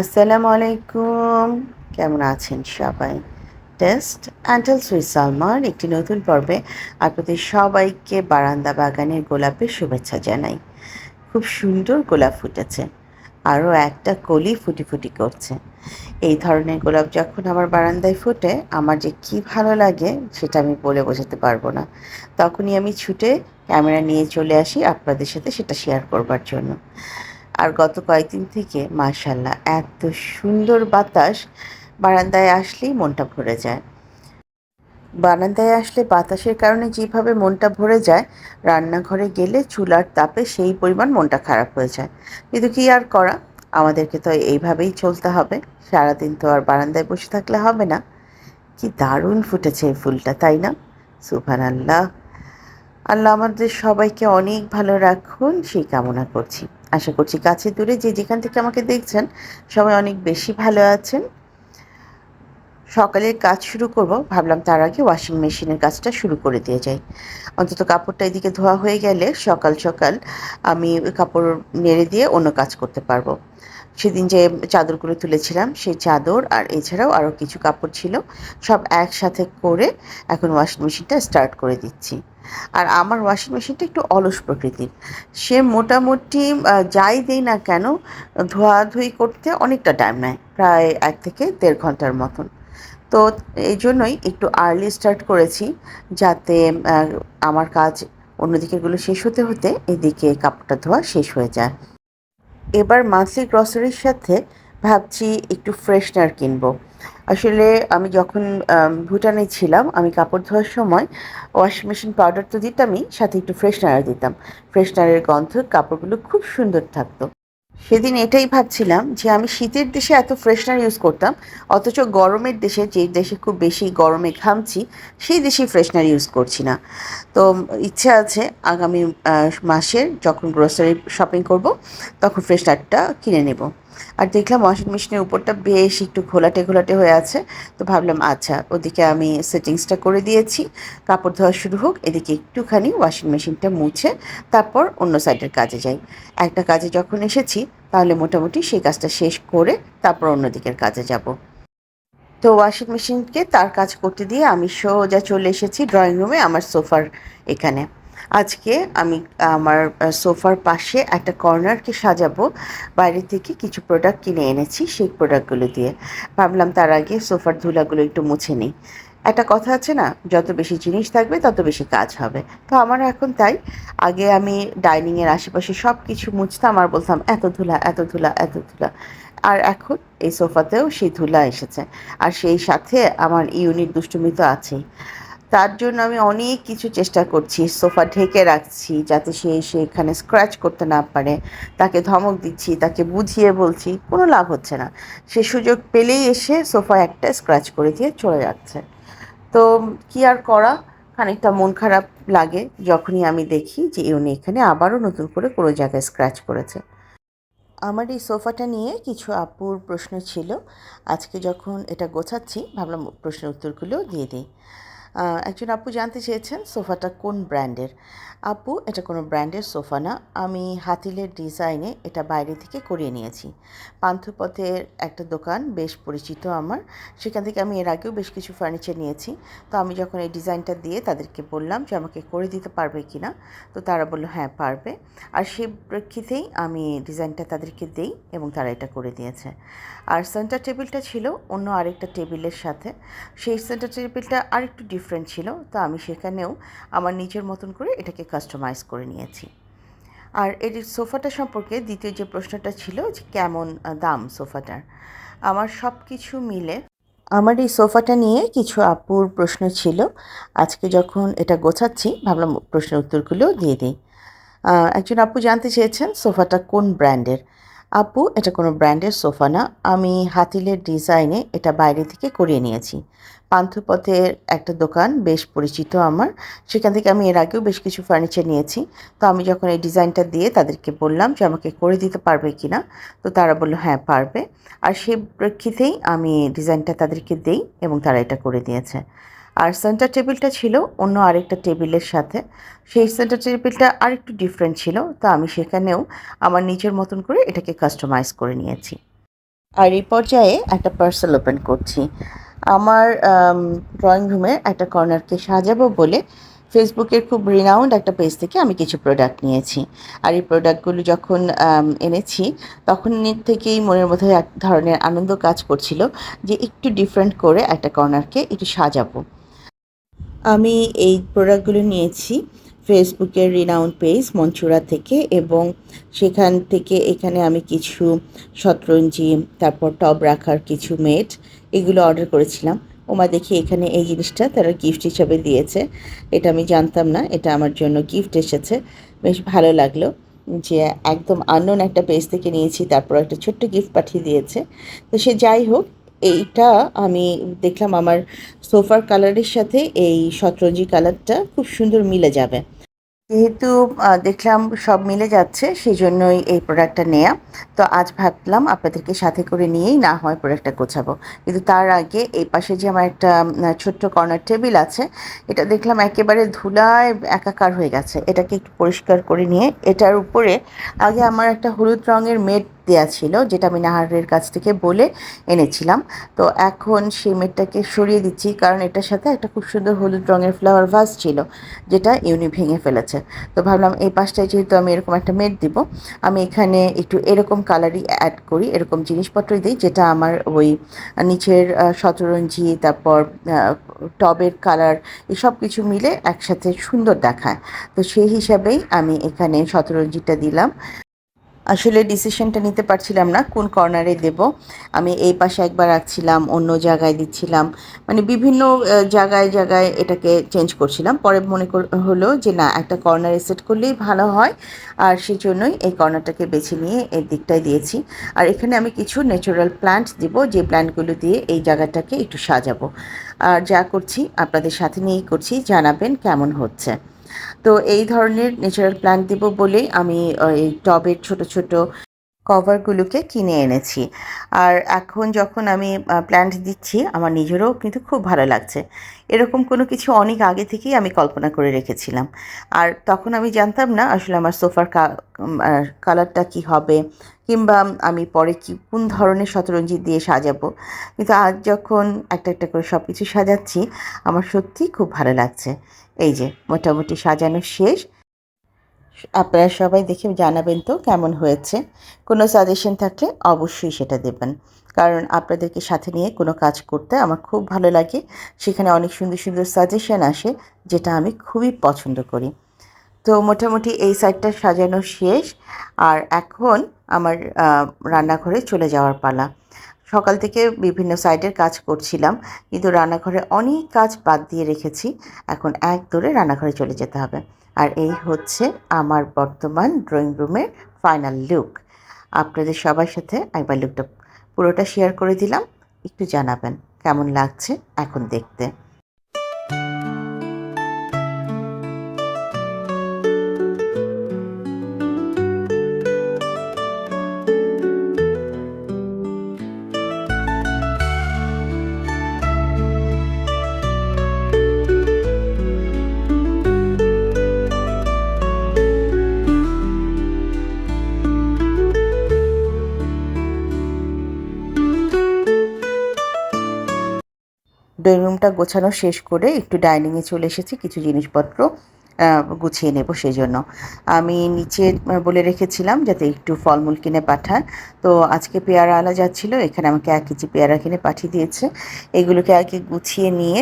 আসসালামু আলাইকুম। কেমন আছেন সবাই? টেস্ট অ্যান্টেল সুইস সালমার একটি নতুন পর্বে আপনাদের সবাইকে বারান্দা বাগানের গোলাপের শুভেচ্ছা জানাই। খুব সুন্দর গোলাপ ফুটেছে। আরও একটা কলি ফুটি ফুটি করছে। এই ধরনের গোলাপ যখন আমার বারান্দায় ফোটে, আমার যে কি ভালো লাগে সেটা আমি বলে বোঝাতে পারব না। তখনই আমি ছুটে ক্যামেরা নিয়ে চলে আসি আপনাদের সাথে, সেটা শেয়ার করবার জন্য। আর গত কয়েকদিন থেকে মাশাল্লাহ এত সুন্দর বাতাস বারান্দায় আসলেই মনটা ভরে যায়। বারান্দায় আসলে বাতাসের কারণে যেভাবে মনটা ভরে যায়, রান্নাঘরে গেলে চুলার তাপে সেই পরিমাণ মনটা খারাপ হয়ে যায়। কিন্তু কি আর করা? আমাদেরকে তো এইভাবেই চলতে হবে। সারাদিন তো আর বারান্দায় বসে থাকলে হবে না। কি দারুণ ফুটেছে এই ফুলটা, তাই না? সুফান আল্লাহ আল্লাহ আমাদের সবাইকে অনেক ভালো রাখুন, সেই কামনা করছি। আশা করছি কাছে দূরে যে যেখান থেকে আমাকে দেখছেন, সবাই অনেক বেশি ভালো আছেন। সকালের কাজ শুরু করব, ভাবলাম তার আগে ওয়াশিং মেশিনের কাজটা শুরু করে দিয়ে যাই। অন্তত কাপড়টা এদিকে ধোয়া হয়ে গেলে সকাল সকাল আমি কাপড় নেড়ে দিয়ে অন্য কাজ করতে পারব। সেদিন যে চাদরগুলো তুলেছিলাম সেই চাদর আর এছাড়াও আরও কিছু কাপড় ছিল, সব একসাথে করে এখন ওয়াশিং মেশিনটা স্টার্ট করে দিচ্ছি। আর আমার ওয়াশিং মেশিনটা একটু অলস প্রকৃতির। সে মোটামুটি যাই দেই না কেন ধোয়াধুয়ি করতে অনেকটা টাইম নেয়, প্রায় এক থেকে দেড় ঘণ্টার মতন। তো এই জন্যই একটু আর্লি স্টার্ট করেছি, যাতে আমার কাজ অন্যদিকেগুলো শেষ হতে হতে এদিকে কাপড়টা ধোয়া শেষ হয়ে যায়। এবার মান্থলি গ্রসারির সাথে ভাবছি একটু ফ্রেশনার কিনবো। আসলে আমি যখন ভুটানে ছিলাম, আমি কাপড় ধোয়ার সময় ওয়াশিং মেশিন পাউডার তো দিতামই, সাথে একটু ফ্রেশনার দিতাম। ফ্রেশনারের গন্ধ, কাপড়গুলো খুব সুন্দর থাকতো। সেদিন এটাই ভাবছিলাম যে আমি শীতের দেশে এত ফ্রেশনার ইউজ করতাম, অথচ গরমের দেশে, যে দেশে খুব বেশি গরমে ঘামছি, সেই দেশে ফ্রেশনার ইউজ করছি না। তো ইচ্ছে আছে আগামী মাসের যখন গ্রোসারি শপিং করব, তখন ফ্রেশনারটা কিনে নেব। আর দেখলাম ওয়াশিং মেশিনের উপরটা বেশ একটু ঘোলাটে ঘোলাটে হয়ে আছে। তো ভাবলাম আচ্ছা ওদিকে আমি সেটিংসটা করে দিয়েছি। কাপড় ধোয়া শুরু হোক, এদিকে একটুখানি ওয়াশিং মেশিনটা মুছে তারপর অন্য সাইডের কাজে যাই। একটা কাজে যখন এসেছি, তাহলে মোটামুটি সেই কাজটা শেষ করে তারপর অন্য দিকের কাজে যাব। তো ওয়াশিং মেশিনকে তার কাজ করতে দিয়ে আমি সোজা চলে এসেছি ড্রয়িং রুমে আমার সোফার এখানে। আজকে আমি, আমার সোফার পাশে একটা কর্নারকে সাজাবো। বাইরে থেকে কিছু প্রোডাক্ট কিনে এনেছি সেই প্রোডাক্টগুলো দিয়ে। ভাবলাম তার আগে সোফার ধুলাগুলো একটু মুছে নিই। একটা কথা আছে না, যত বেশি জিনিস থাকবে তত বেশি কাজ হবে। তো আমার এখন তাই, আগে আমি ডাইনিংয়ের আশেপাশে সব কিছু মুছতাম আর বলতাম, এত ধুলা এত ধুলা এত ধুলা। আর এখন এই সোফাতেও সেই ধুলা এসেছে। আর সেই সাথে আমার ইউনিট দুষ্টুমি তো আছেই। তার জন্য আমি অনেক কিছু চেষ্টা করছি। সোফা ঢেকে রাখছি যাতে সে এসে এখানে স্ক্র্যাচ করতে না পারে। তাকে ধমক দিচ্ছি, তাকে বুঝিয়ে বলছি, কোনো লাভ হচ্ছে না। সে সুযোগ পেলেই এসে সোফা একটা স্ক্র্যাচ করে দিয়ে চলে যাচ্ছে। তো কি আর করা? খানিকটা মন খারাপ লাগে যখনই আমি দেখি যে উনি এখানে আবারও নতুন করে কোনো জায়গায় স্ক্র্যাচ করেছে। আমার এই সোফাটা নিয়ে কিছু আপুর প্রশ্ন ছিল। আজকে যখন এটা গোছাচ্ছি, ভাবলাম প্রশ্নের উত্তরগুলো দিয়ে দিই। একজন আপু জানতে চেয়েছেন সোফাটা কোন ব্র্যান্ডের? আপু, এটা কোনো ব্র্যান্ডের সোফা না। আমি হাতিলের ডিজাইনে এটা বাইরে থেকে করিয়ে নিয়েছি। পান্থপথের একটা দোকান বেশ পরিচিত আমার। সেখান থেকে আমি এর আগেও বেশ কিছু ফার্নিচার নিয়েছি। তো আমি যখন এই ডিজাইনটা দিয়ে তাদেরকে বললাম যে আমাকে করে দিতে পারবে কি না, তো তারা বলল হ্যাঁ পারবে। আর সেই প্রেক্ষিতেই আমি ডিজাইনটা তাদেরকে দেই এবং তারা এটা করে দিয়েছে। আর সেন্টার টেবিলটা ছিল অন্য আরেকটা টেবিলের সাথে। সেই সেন্টার টেবিলটা আরেকটু ডিফারেন্ট ছিল। তো আমি সেখানেও আমার নিজের মতন করে এটাকে কাস্টমাইজ করে নিয়েছি। আর এর সোফাটা সম্পর্কে দ্বিতীয় যে প্রশ্নটা ছিল যে কেমন দাম সোফাটার, আমার সব কিছু মিলে আমার এই সোফাটা নিয়ে কিছু আপুর প্রশ্ন ছিল। আজকে যখন এটা গোছাচ্ছি, ভাবলাম প্রশ্নের উত্তরগুলো দিয়ে দিই। একজন আপু জানতে চেয়েছেন সোফাটা কোন ব্র্যান্ডের? আপু, এটা কোনো ব্র্যান্ডের সোফা না। আমি হাতিলের ডিজাইনে এটা বাইরে থেকে করিয়ে নিয়েছি। পান্থপথের একটা দোকান বেশ পরিচিত আমার। সেখান থেকে আমি এর আগেও বেশ কিছু ফার্নিচার নিয়েছি। তো আমি যখন এই ডিজাইনটা দিয়ে তাদেরকে বললাম যে আমাকে করে দিতে পারবে কি না, তো তারা বলল হ্যাঁ পারবে। আর সেই প্রেক্ষিতেই আমি ডিজাইনটা তাদেরকে দেই এবং তারা এটা করে দিয়েছে। আর সেন্টার টেবিলটা ছিল অন্য আরেকটা টেবিলের সাথে। সেই সেন্টার টেবিলটা আরেকটু ডিফারেন্ট ছিল, তো আমি সেখানেও আমার নিজের মতন করে এটাকে কাস্টমাইজ করে নিয়েছি। আর এই পর্যায়ে একটা পার্সেল ওপেন করছি। আমার ড্রয়িং রুমের একটা কর্নারকে সাজাবো বলে ফেসবুকের খুব রিনাউন্ড একটা পেজ থেকে আমি কিছু প্রোডাক্ট নিয়েছি। আর এই প্রোডাক্টগুলো যখন এনেছি, তখন থেকেই মনের মধ্যে এক ধরনের আনন্দ কাজ করছিল যে একটু ডিফারেন্ট করে একটা কর্নারকে একটু সাজাবো। আমি এই প্রোডাক্টগুলো নিয়েছি ফেসবুকের রিনাউন্ড পেজ মঞ্চুরা থেকে, এবং সেখান থেকে এখানে আমি কিছু শতরঞ্জি, তারপর টব রাখার কিছু মেট এগুলো অর্ডার করেছিলাম। ওমা দেখি এখানে এই জিনিসটা তারা গিফট হিসাবে দিয়েছে। এটা আমি জানতাম না, এটা আমার জন্য গিফট এসেছে। বেশ ভালো লাগল যে একদম আননোন একটা পেজ থেকে নিয়েছি, তারপর একটা ছোট্ট গিফট পাঠিয়ে দিয়েছে। তো সে যাই হোক এইটা আমি দেখলাম আমার সোফার কালারের সাথে এই শতরঞ্জি কালারটা খুব সুন্দর মিলে যাবে। যেহেতু দেখলাম সব মিলে যাচ্ছে সেই জন্যই এই প্রোডাক্টটা নেয়া। তো আজ ভাবলাম আপনাদেরকে সাথে করে নিয়েই না হয় প্রোডাক্টটা গোছাবো। কিন্তু তার আগে এই পাশে যে আমার একটা ছোট্ট কর্নার টেবিল আছে, এটা দেখলাম একেবারে ধুলায় একাকার হয়ে গেছে। এটাকে একটু পরিষ্কার করে নিয়ে, এটার উপরে আগে আমার একটা হলুদ রঙের মেট দেয়া ছিল, যেটা আমি নাহারের কাছ থেকে বলে এনেছিলাম। তো এখন সেই মেটটাকে সরিয়ে দিচ্ছি, কারণ এটার সাথে একটা খুব সুন্দর হলুদ রঙের ফ্লাওয়ার ভাস ছিল, যেটা ইউনি ভেঙে ফেলেছে। তো ভাবলাম এই পাশটায় যেহেতু আমি এরকম একটা মেট দিব, আমি এখানে একটু এরকম কালারই অ্যাড করি, এরকম জিনিসপত্রই দিই, যেটা আমার ওই নিচের শতরঞ্জি, তারপর টবের কালার এসব কিছু মিলে একসাথে সুন্দর দেখায়। তো সেই হিসাবেই আমি এখানে শতরঞ্জিটা দিলাম। আসলে ডিসিশনটা নিতে পারছিলাম না, কোন কর্নারে দেব। আমি এই পাশে একবার রাখছিলাম অন্য জায়গায় দিচ্ছিলাম। মানে বিভিন্ন জায়গায় জায়গায় এটাকে চেঞ্জ করছিলাম। পরে মনে হলো যে না, একটা কর্নারে সেট করলেই ভালো হয়। আর সেই জন্যই এই কর্নারটাকে বেছে নিয়ে এই দিকটায় দিয়েছি। আর এখানে আমি কিছু ন্যাচারাল প্ল্যান্ট দিব, যে প্ল্যান্টগুলো দিয়ে এই জায়গাটাকে একটু সাজাবো। আর যা করছি, আপনাদের সাথে নিয়েই করছি। জানাবেন কেমন হচ্ছে। তো এই ধরনের ন্যাচারাল প্ল্যান্ট দিব বলেই আমি এই টবের ছোট ছোট কভারগুলোকে কিনে এনেছি। আর এখন যখন আমি প্ল্যান্ট দিচ্ছি, আমার নিজেরও কিন্তু খুব ভালো লাগছে। এরকম কোনো কিছু অনেক আগে থেকেই আমি কল্পনা করে রেখেছিলাম। আর তখন আমি জানতাম না আসলে আমার সোফার কালারটা কি হবে, কিংবা আমি পরে কি, কোন ধরনের শতরঞ্জি দিয়ে সাজাবো। কিন্তু আজ যখন একটা একটা করে সব কিছু সাজাচ্ছি, আমার সত্যিই খুব ভালো লাগছে। এই যে, মোটামুটি সাজানো শেষ। আপনারা সবাই দেখে জানাবেন তো কেমন হয়েছে। কোনো সাজেশন থাকলে অবশ্যই সেটা দেবেন। কারণ আপনাদেরকে সাথে নিয়ে কোনো কাজ করতে আমার খুব ভালো লাগে। সেখানে অনেক সুন্দর সুন্দর সাজেশন আসে, যেটা আমি খুবই পছন্দ করি। তো মোটামুটি এই সাইডটা সাজানো শেষ। আর এখন আমার রান্নাঘরে চলে যাওয়ার পালা। সকাল থেকে বিভিন্ন সাইডের কাজ করছিলাম, কিন্তু রান্নাঘরে অনেক কাজ বাদ দিয়ে রেখেছি। এখন এক দূরে রান্নাঘরে চলে যেতে হবে। আর এই হচ্ছে আমার বর্তমান ড্রয়িং রুমের ফাইনাল লুক। আপনাদের সবার সাথে একবার লুকটা পুরোটা শেয়ার করে দিলাম। একটু জানাবেন, কেমন লাগছে এখন দেখতে? ড্রয়িং রুমটা গোছানো শেষ করে একটু ডাইনিংয়ে চলে এসেছি কিছু জিনিসপত্র গুছিয়ে নেব সেই জন্য আমি নিচে বলে রেখেছিলাম যাতে একটু ফলমূল কিনে পাঠায় তো আজকে পেয়ারা আলা যাচ্ছিল, এখানে আমাকে এক কেজি পেয়ারা কিনে পাঠিয়ে দিয়েছে। এগুলোকে আগে গুছিয়ে নিয়ে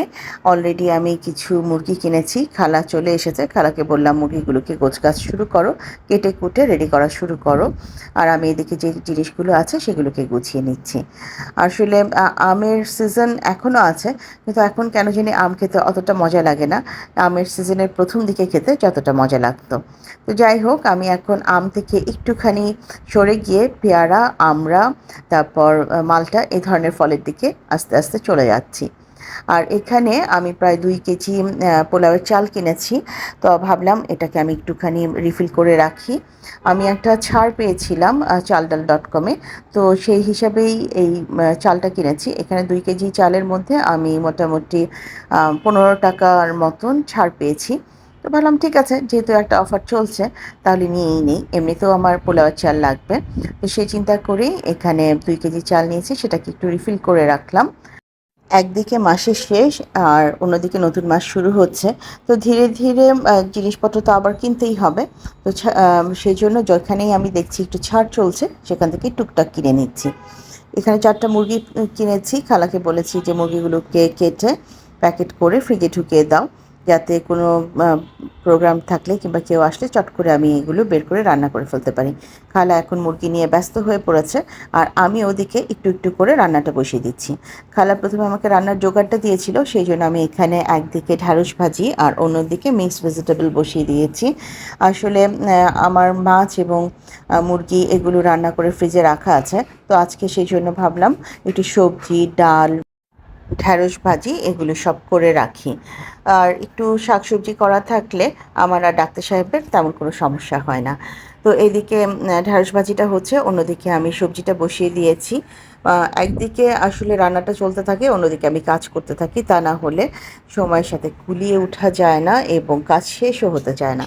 অলরেডি আমি কিছু মুরগি কিনেছি। খালা চলে এসেছে, খালাকে বললাম, মুরগিগুলোকে গোছগাছ শুরু করো, কেটে কুটে রেডি করা শুরু করো। আর আমি এদিকে যে জিনিসগুলো আছে সেগুলোকে গুছিয়ে নিচ্ছি। আসলে আমের সিজন এখনও আছে, কিন্তু এখন কেন জানি আম খেতে অতটা মজা লাগে না। আমের সিজনের প্রথম দিকে খেতে যতটা মজা লাগতো। তো যাই হোক আমি এখন আম থেকে একটুখানি সরে গিয়ে পেয়ারা আমড়া তারপর মালটা এই ধরনের ফলের দিকে আস্তে আস্তে চলে যাচ্ছি। আর এখানে আমি প্রায় দুই কেজি পোলাওয়ের চাল কিনেছি। তো ভাবলাম এটাকে আমি একটুখানি রিফিল করে রাখি। আমি একটা ছাড় পেয়েছিলাম আহ, চালডাল ডট কমে তো সেই হিসাবেই এই চালটা কিনেছি। এখানে দুই কেজি চালের মধ্যে আমি মোটামুটি পনেরো টাকার মতন ছাড় পেয়েছি। তো ভাবলাম, ঠিক আছে, যেহেতু একটা অফার চলছে, তাহলে নিয়েই নিই। এমনিতেও আমার পোলাওয়ের চাল লাগবে। তো সেই চিন্তা করেই এখানে দুই কেজি চাল নিয়েছি, সেটাকে একটু রিফিল করে রাখলাম। একদিকে মাসের শেষ, আর অন্যদিকে নতুন মাস শুরু হচ্ছে। তো ধীরে ধীরে জিনিসপত্র তো আবার কিনতেই হবে। তো সেই জন্য যেখানেই আমি দেখছি একটু ছাড় চলছে, সেখান থেকে টুকটাক কিনে নিচ্ছি। এখানে চারটা মুরগি কিনেছি। খালাকে বলেছি যে, মুরগিগুলোকে কেটে প্যাকেট করে ফ্রিজে ঢুকিয়ে দাও। যাতে কোনো প্রোগ্রাম থাকলে কিংবা কেউ আসলে চট করে আমি এগুলো বের করে রান্না করে ফেলতে পারি। খালা এখন মুরগি নিয়ে ব্যস্ত হয়ে পড়েছে, আর আমি ওদিকে একটু একটু করে রান্নাটা বসিয়ে দিচ্ছি। খালা প্রথমে আমাকে রান্নার জোগাড়টা দিয়েছিল, সেই জন্য আমি এখানে একদিকে ঢ্যাঁড়স ভাজি আর অন্যদিকে মিক্সড ভেজিটেবল বসিয়ে দিয়েছি। আসলে আমার মাছ এবং মুরগি এগুলো রান্না করে ফ্রিজে রাখা আছে, তো আজকে সেই জন্য ভাবলাম একটু সবজি, ডাল ঢ্যাঁড়স ভাজি, এগুলো সব করে রাখি। আর একটু শাকসবজি করা থাকলে আমার আর ডাক্তার সাহেবের তেমন কোনো সমস্যা হয় না। তো এদিকে ঢ্যাঁড়স ভাজিটা হচ্ছে, অন্যদিকে আমি সবজিটা বসিয়ে দিয়েছি। একদিকে আসলে রান্নাটা চলতে থাকে, অন্যদিকে আমি কাজ করতে থাকি। তা না হলে সময়ের সাথে কুলিয়ে ওঠা যায় না এবং কাজ শেষও হতে চায় না।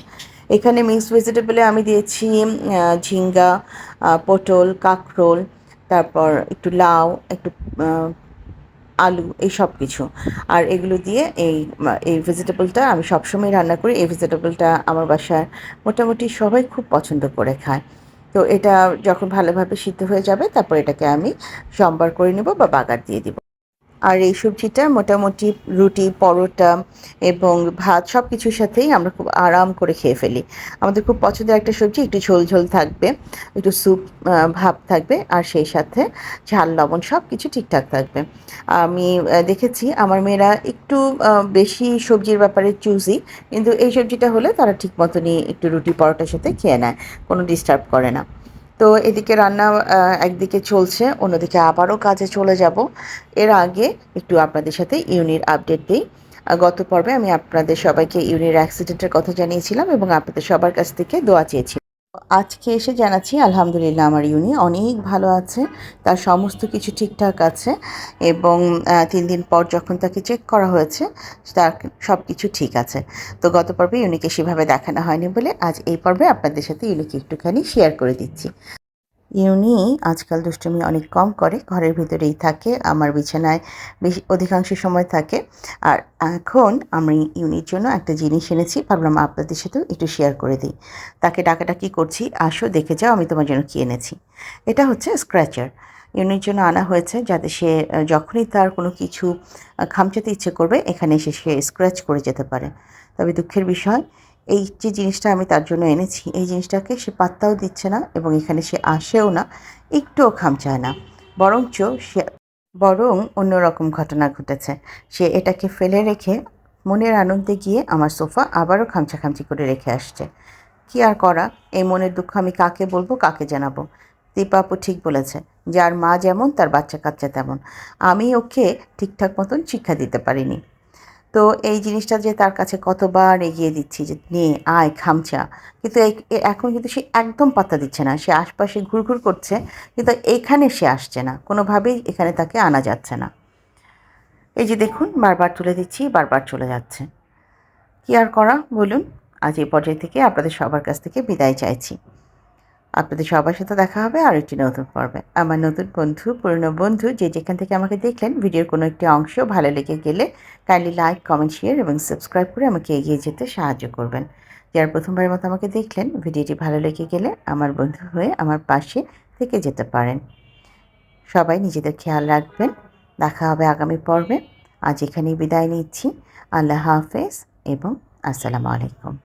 এখানে মিক্সড ভেজিটেবলে আমি দিয়েছি ঝিঙ্গা পটল, কাঁকরোল, তারপর একটু লাউ, একটু আলু, এই সব কিছু। আর এগুলো দিয়ে এই এই ভেজিটেবলটা আমি সবসময় রান্না করি। এই ভেজিটেবলটা আমার বাসায় মোটামুটি সবাই খুব পছন্দ করে খায়। তো এটা যখন ভালোভাবে সিদ্ধ হয়ে যাবে, তারপর এটাকে আমি সম্বার করে নেব বা বাগার দিয়ে দিব। আর এই সবজিটা মোটামুটি রুটি, পরোটা এবং ভাত সব কিছুর সাথেই আমরা খুব আরাম করে খেয়ে ফেলি। আমাদের খুব পছন্দের একটা সবজি, একটু ঝোল ঝোল থাকবে, একটু স্যুপ ভাব থাকবে আর সেই সাথে ঝাল, লবণ সব কিছু ঠিকঠাক থাকবে। আমি দেখেছি আমার মেয়েরা একটু বেশি সবজির ব্যাপারে চুজি কিন্তু এই সবজিটা হলে তারা ঠিক মতনই একটু রুটি, পরোটার সাথে খেয়ে নেয়, কোনো ডিস্টার্ব করে না। তো এদিকে রান্না একদিকে চলছে, অন্যদিকে আবারও কাজে চলে যাব। এর আগে একটু আপনাদের সাথে ইউনির আপডেট দিই। গত পর্বে আমি আপনাদের সবাইকে ইউনির অ্যাক্সিডেন্টের কথা জানিয়েছিলাম এবং আপনাদের সবার কাছ থেকে দোয়া চেয়েছি। আজকে এসে জানাচ্ছি, আলহামদুলিল্লাহ আমার ইউনি অনেক ভালো আছে, তার সমস্ত কিছু ঠিকঠাক আছে এবং তিন দিন পর যখন তাকে চেক করা হয়েছে, তার সব কিছু ঠিক আছে। তো গত পর্বে ইউনিকে সেভাবে দেখানো হয়নি বলে আজ এই পর্বে আপনাদের সাথে ইউনিকে একটুখানি শেয়ার করে দিচ্ছি। ইউনি আজকাল দুষ্টুমি অনেক কম করে, ঘরের ভিতরেই থাকে, আমার বিছানায় বেশি অধিকাংশ সময় থাকে। আর এখন আমি ইউনির জন্য একটা জিনিস এনেছি, ভাবলাম আপনাদের সাথেও একটু শেয়ার করে দিই। তাকে ডাকাডাকি করছি, আসো দেখে যাও, আমি তোমার জন্য কী এনেছি। এটা হচ্ছে স্ক্র্যাচার ইউনির জন্য আনা হয়েছে যাতে সে যখনই তার কোনো কিছু খামচাতে ইচ্ছে করবে, এখানে এসে সে স্ক্র্যাচ করে যেতে পারে। তবে দুঃখের বিষয় এই যে জিনিসটা আমি তার জন্য এনেছি, এই জিনিসটাকে সে পাত্তাও দিচ্ছে না এবং এখানে সে আসেও না, একটুও খামচায় না। বরঞ্চ সে, বরং অন্যরকম ঘটনা ঘটেছে। সে এটাকে ফেলে রেখে মনের আনন্দে গিয়ে আমার সোফা আবারও খামচা খামচি করে রেখে আসছে। কি আর করা? এই মনের দুঃখ আমি কাকে বলব, কাকে জানাব? দীপাপু ঠিক বলেছে, যার মা যেমন, তার বাচ্চা কাচ্চা তেমন। আমি ওকে ঠিকঠাক মতন শিক্ষা দিতে পারিনি। তো এই জিনিসটা যে তার কাছে কতবার এগিয়ে দিচ্ছি যে, নে, আয়, খামচা। কিন্তু এখন কিন্তু সে একদম পাত্তা দিচ্ছে না। সে আশপাশে ঘুরঘুর করছে, কিন্তু এখানে সে আসছে না। কোনোভাবেই এখানে তাকে আনা যাচ্ছে না। এই যে দেখুন, বারবার তুলে দিচ্ছি, বারবার চলে যাচ্ছে। কি আর করা? বলুন। আজ এই পর্যায় থেকে আপনাদের সবার কাছ থেকে বিদায় চাইছি। আপনাদের সবার সাথে দেখা হবে আর একটি নতুন পর্বে। আমার নতুন বন্ধু, পুরনো বন্ধু, যে যেখান থেকে আমাকে দেখলেন, ভিডিওর কোনো একটি অংশ ভালো লেগে গেলে কাইন্ডলি লাইক কমেন্ট শেয়ার এবং সাবস্ক্রাইব করে আমাকে এগিয়ে যেতে সাহায্য করবেন। যারা প্রথমবারের মতো আমাকে দেখলেন, ভিডিওটি ভালো লেগে গেলে আমার বন্ধু হয়ে আমার পাশে থেকে যেতে পারেন। সবাই নিজেদের খেয়াল রাখবেন। দেখা হবে আগামী পর্বে। আজ এখানেই বিদায় নিচ্ছি। আল্লাহ হাফেজ এবং আসসালামু আলাইকুম।